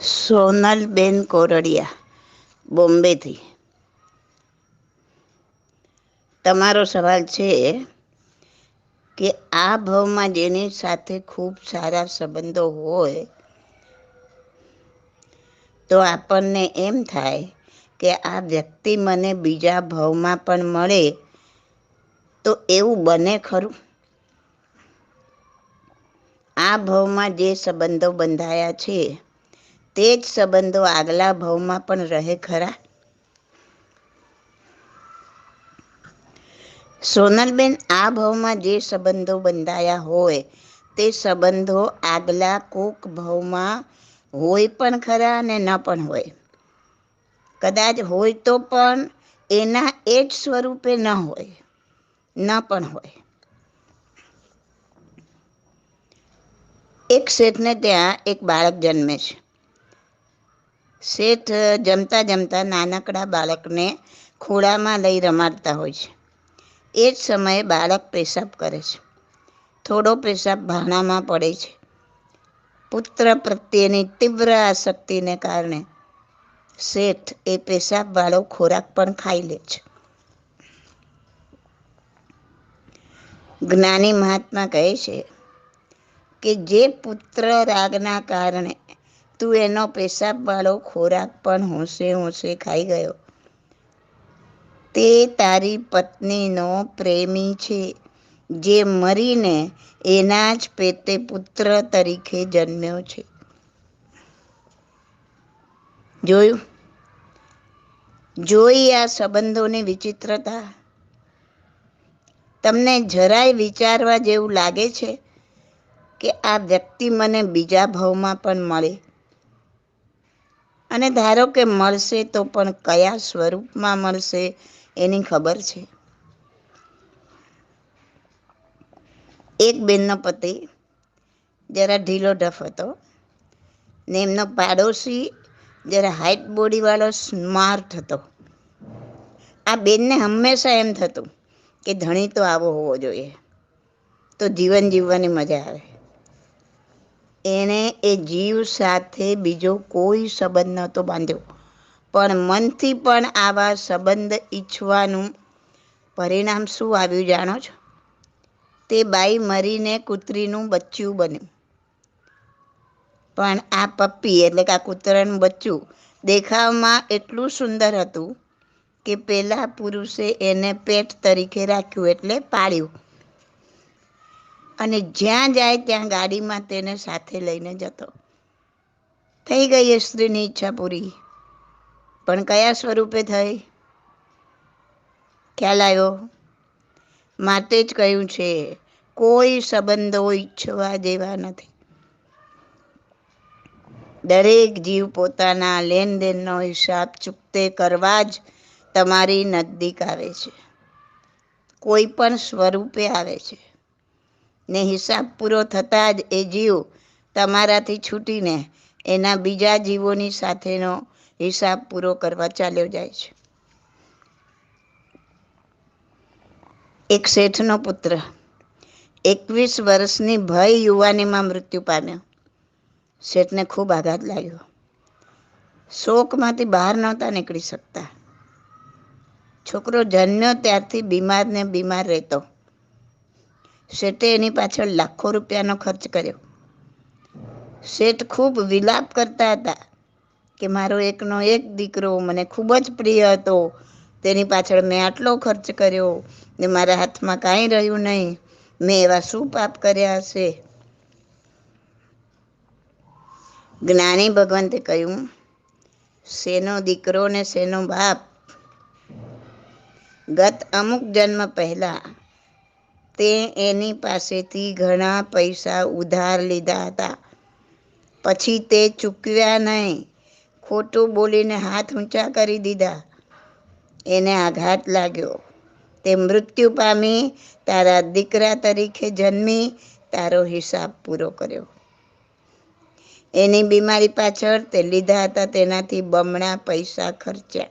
સોનલબેન કોરડિયા, બોમ્બેથી. તમારો સવાલ છે કે આ ભાવમાં જેની સાથે ખૂબ સારા સંબંધો હોય, તો આપણને એમ થાય કે આ વ્યક્તિ મને બીજા ભાવમાં પણ મળે તો એવું બને ખરું? આ ભાવમાં જે સંબંધો બંધાયા છે તે જ સંબંધો આગલા ભાવમાં પણ રહે ખરા? સોનલબેન, આ ભાવમાં જે સંબંધો બંધાયા હોય, તે સંબંધો આગલા કોક ભાવમાં હોય પણ ખરા અને ન પણ હોય. કદાચ હોય તો પણ એના એ જ સ્વરૂપે ન હોય, ન પણ હોય. એક શેઠને ત્યાં એક બાળક જન્મે છે. શેઠ જમતા જમતા નાનકડા બાળકને ખોળામાં લઈ રમાડતા હોય છે. એ જ સમયે બાળક પેશાબ કરે છે. થોડો પેશાબ ભાણામાં પડે છે. પુત્ર પ્રત્યેની તીવ્ર આસક્તિને કારણે શેઠ એ પેશાબ વાળો ખોરાક પણ ખાઈ લે છે. જ્ઞાની મહાત્મા કહે છે કે જે પુત્ર રાગના કારણે તું એનો પેશાબ વાળો ખોરાક પણ હોંશે હોંશે ખાઈ ગયો. તે તારી પત્નીનો પ્રેમી છે, જે મરીને એના જ પેટે પુત્ર તરીકે જન્મ્યો છે. જોયું? જોઈ આ સંબંધોની વિચિત્રતા. તમને જરાય વિચારવા જેવું લાગે છે કે આ વ્યક્તિ મને બીજા ભાવમાં પણ મળે? અને ધારો કે મળશે તો પણ કયા સ્વરૂપમાં મળશે એની ખબર છે. એક બેનનો પતિ જરા ઢીલો ઢફ હતો ને એમનો પાડોશી જરા હાઈટ બોડીવાળો સ્માર્ટ હતો. આ બેનને હંમેશા એમ થતું કે ધણી તો આવો હોવો જોઈએ. તો જીવન જીવવાની મજા આવે. એણે એ જીવ સાથે બીજો કોઈ સંબંધ નહોતો બાંધ્યો. પણ મનથી પણ આવા સંબંધ ઈચ્છવાનું પરિણામ શું આવ્યું જાણો છો? તે બાઈ મરીને કૂતરીનું બચ્ચું બન્યું. પણ આ પપ્પી એટલે કે આ કૂતરાનું બચ્ચું દેખાવમાં એટલું સુંદર હતું કે પેલા પુરુષે એને પેટ તરીકે રાખ્યું એટલે પાળ્યું. અને જ્યાં જાય ત્યાં ગાડીમાં તેને સાથે લઈને જતો. થઈ ગઈ એ સ્ત્રીની ઈચ્છા પૂરી. પણ કયા સ્વરૂપે થઈ? ખ્યાલ આવ્યો? માટે જ કહ્યું છે, કોઈ સંબંધો ઈચ્છવા જેવા નથી. દરેક જીવ પોતાના લેનદેનનો હિસાબ ચૂકતે કરવા જ તમારી નજદીક આવે છે. કોઈ પણ સ્વરૂપે આવે છે. ને હિસાબ પૂરો થતાં જ એ જીવ તમારાથી છૂટીને એના બીજા જીવોની સાથેનો હિસાબ પૂરો કરવા ચાલ્યો જાય છે. એક શેઠનો પુત્ર. એકવીસ વર્ષની ભય યુવાનીમાં મૃત્યુ પામ્યો. શેઠને ખૂબ આઘાત લાગ્યો. શોકમાંથી બહાર નહોતા નીકળી શકતા. છોકરો જન્મ્યો ત્યારથી બીમાર ને બીમાર રહેતો. શેઠે એની પાછળ લાખો રૂપિયાનો ખર્ચ કર્યો. શેઠ ખૂબ વિલાપ કરતા હતા કે મારો એકનો એક દીકરો મને ખૂબ જ પ્રિય હતો. તેની પાછળ મેં આટલો ખર્ચ કર્યો ને મારા હાથમાં કાંઈ રહ્યું નહીં. મેં એવા શું પાપ કર્યા હશે? જ્ઞાની ભગવંતે કહ્યું, શેનો દીકરો ને શેનો બાપ? ગત અમુક જન્મ પહેલા તે એની પાસેથી ઘણા પૈસા ઉધાર લીધા હતા. પછી તે ચૂકવ્યા નહીં. ખોટું બોલીને હાથ ઊંચા કરી દીધા. એને આઘાત લાગ્યો. તે મૃત્યુ પામી, તારા દીકરા તરીકે જન્મી, તારો હિસાબ પૂરો કર્યો. એની બીમારી પાછળ તે લીધા હતા તેનાથી બમણા પૈસા ખર્ચ્યા.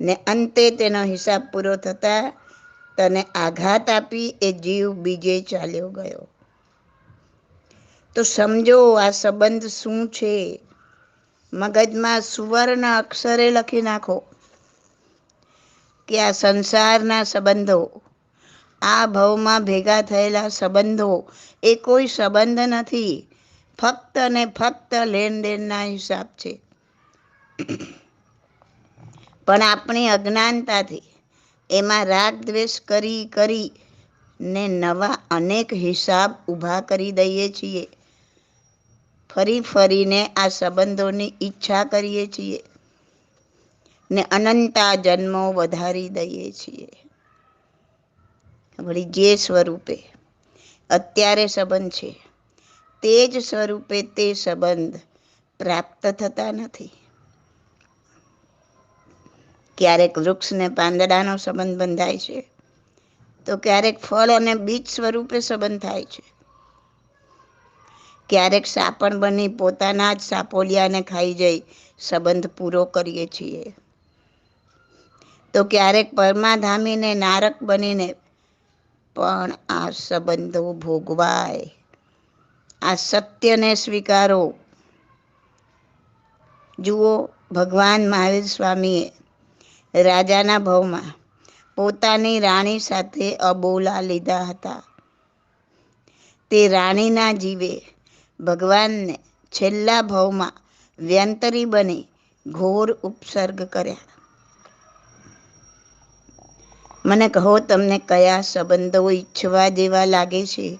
ને અંતે તેનો હિસાબ પૂરો થતા તને આઘાત આપી એ જીવ બીજે ચાલ્યો ગયો. તો સમજો આ સંબંધ શું છે? મગજમાં સુવર્ણ અક્ષરે લખી નાખો કે આ સંસારના સંબંધો, આ ભવમાં ભેગા થયેલા સંબંધો, એ કોઈ સંબંધ નથી. ફક્ત ને ફક્ત લેણ દેણના હિસાબ છે. પણ આપણી અજ્ઞાનતાથી એમાં રાગ દ્વેષ કરી કરી ને નવા અનેક હિસાબ ઊભા કરી દઈએ છીએ. ફરી ફરીને આ સંબંધોની ઈચ્છા કરીએ છીએ ને અનંતા જન્મો વધારી દઈએ છીએ. વળી જે સ્વરૂપે અત્યારે સંબંધ છે, તે જ સ્વરૂપે તે સંબંધ પ્રાપ્ત થતા નથી. ક્યારેક વૃક્ષને પાંદડાનો સંબંધ બંધાય છે. તો ક્યારેક ફળ અને બીજ સ્વરૂપે સંબંધ થાય છે. ક્યારેક સાપણ બની પોતાના જ સાપોલિયાને ખાઈ જઈ સંબંધ પૂરો કરીએ છીએ. તો ક્યારેક પરમાધામીને નારક બનીને પણ આ સંબંધો ભોગવાય. આ સત્યને સ્વીકારો. જુઓ ભગવાન મહાવીર સ્વામીએ રાજાના ભવમાં પોતાની રાણી સાથે અબોલા લીધા હતા. તે રાણીના જીવે ભગવાનને છેલ્લા ભવમાં વ્યંતરી બની ઘોર ઉપસર્ગ કર્યા. મને કહો, તમને કયા સંબંધો ઈચ્છવા જેવા લાગે છે?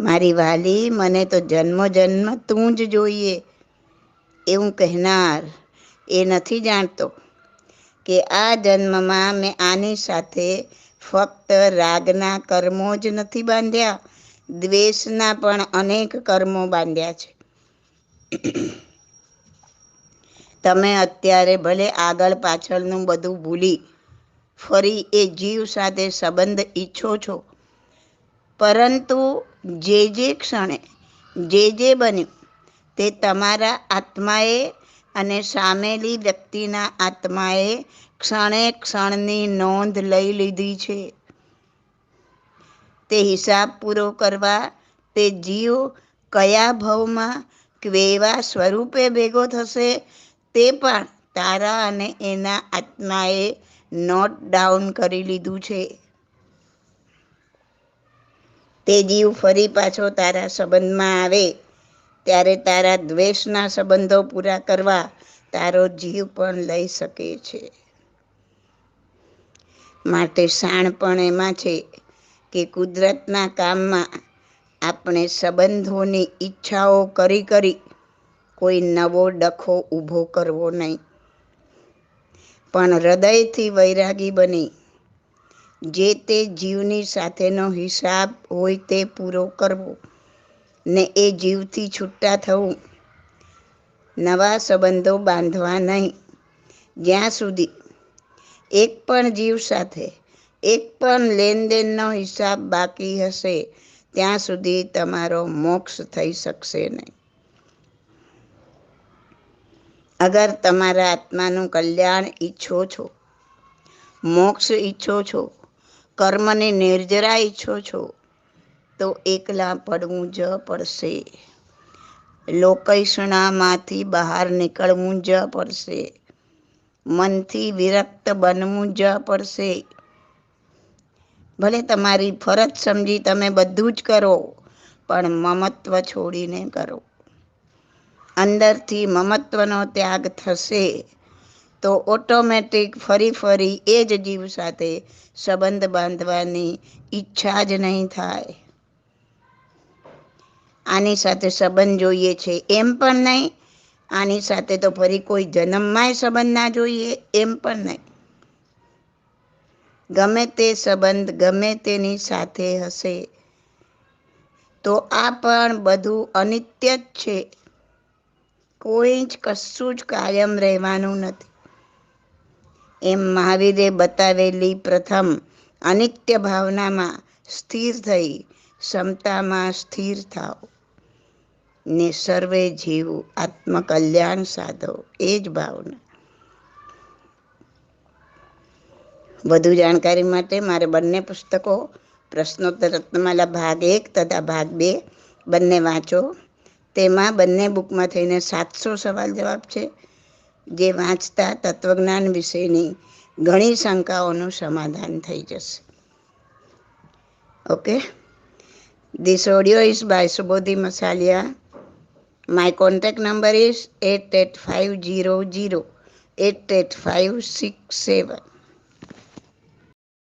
મારી વાલી, મને તો જન્મ જન્મ તું જ જોઈએ એવું કહેનાર એ નથી જાણતો કે આ જન્મમાં મેં આની સાથે ફક્ત રાગના કર્મો જ નથી બાંધ્યા, દ્વેષના પણ અનેક કર્મો બાંધ્યા છે. તમે અત્યારે ભલે આગળ પાછળનું બધું ભૂલી ફરી એ જીવ સાથે સંબંધ ઈચ્છો છો, પરંતુ જે જે ક્ષણે, જે જે બન્યું તે તમારા આત્માએ અને સામેલી વ્યક્તિના આત્માએ ક્ષણે ક્ષણની નોંધ લઈ લીધી છે. તે હિસાબ પૂરો કરવા તે જીવ કયા ભવમાં કેવા સ્વરૂપે ભેગો થશે તે પણ તારા અને એના આત્માએ નોટ ડાઉન કરી લીધું છે. તે જીવ ફરી પાછો તારા સંબંધમાં આવે. ત્યારે તારા દ્વેષના સંબંધો પૂરા કરવા તારો જીવ પણ લઈ શકે છે. માટે શાણ પણ એમાં છે કે કુદરતના કામમાં આપણે સંબંધોની ઈચ્છાઓ કરી કરી કોઈ નવો ડખો ઊભો કરવો નહીં. પણ હૃદયથી વૈરાગી બની. જે તે જીવની સાથેનો હિસાબ હોય તે પૂરો કરવો. ને એ જીવથી છૂટા થવું. નવા સંબંધો બાંધવા નહીં. જ્યાં સુધી એક પણ જીવ સાથે એક પણ લેનદેનનો હિસાબ બાકી હશે, ત્યાં સુધી તમારો મોક્ષ થઈ શકશે નહીં. અગર તમારા આત્માનું કલ્યાણ ઈચ્છો છો, મોક્ષ ઈચ્છો છો, કર્મની નિર્જરા ઈચ્છો છો તો એકલા પડવું જ પડશે. લોકૈષણામાંથી બહાર નીકળવું જ પડશે. મનથી વિરક્ત બનવું જ પડશે. ભલે તમારી ફરજ સમજી તમે બધું જ કરો, પણ મમત્વ છોડીને કરો. અંદરથી મમત્વનો ત્યાગ થશે, તો ઓટોમેટિક ફરી ફરી એ જ જીવ સાથે સંબંધ બાંધવાની ઈચ્છા જ નહીં થાય. આની સાથે સંબંધ જોઈએ છે, એમ પણ નહીં. આની સાથે તો ફરી કોઈ જન્મમાંય સંબંધ ના જોઈએ, એમ પણ નહીં. ગમે તે સંબંધ ગમે તેની સાથે હશે, તો આ પણ બધું અનિત્ય જ છે. કોઈ જ કશું જ કાયમ રહેવાનું નથી. એમ મહાવીરે બતાવેલી પ્રથમ અનિત્ય ભાવનામાં સ્થિર થઈ, ક્ષમતામાં સ્થિર થાવ ને સર્વે જીવ આત્મકલ્યાણ સાધો, એ જ ભાવના. વધુ જાણકારી માટે મારે બંને પુસ્તકો, પ્રશ્નોત્તર રત્નમાલા ભાગ એક તથા ભાગ બે બંને વાંચો. તેમાં બંને બુકમાં થઈને સાતસો સવાલ જવાબ છે. જે વાંચતા તત્વજ્ઞાન વિશેની ઘણી શંકાઓનું સમાધાન થઈ જશે. Okay? This audio is by Subodhi Masalia. My contact number is 88500 88567.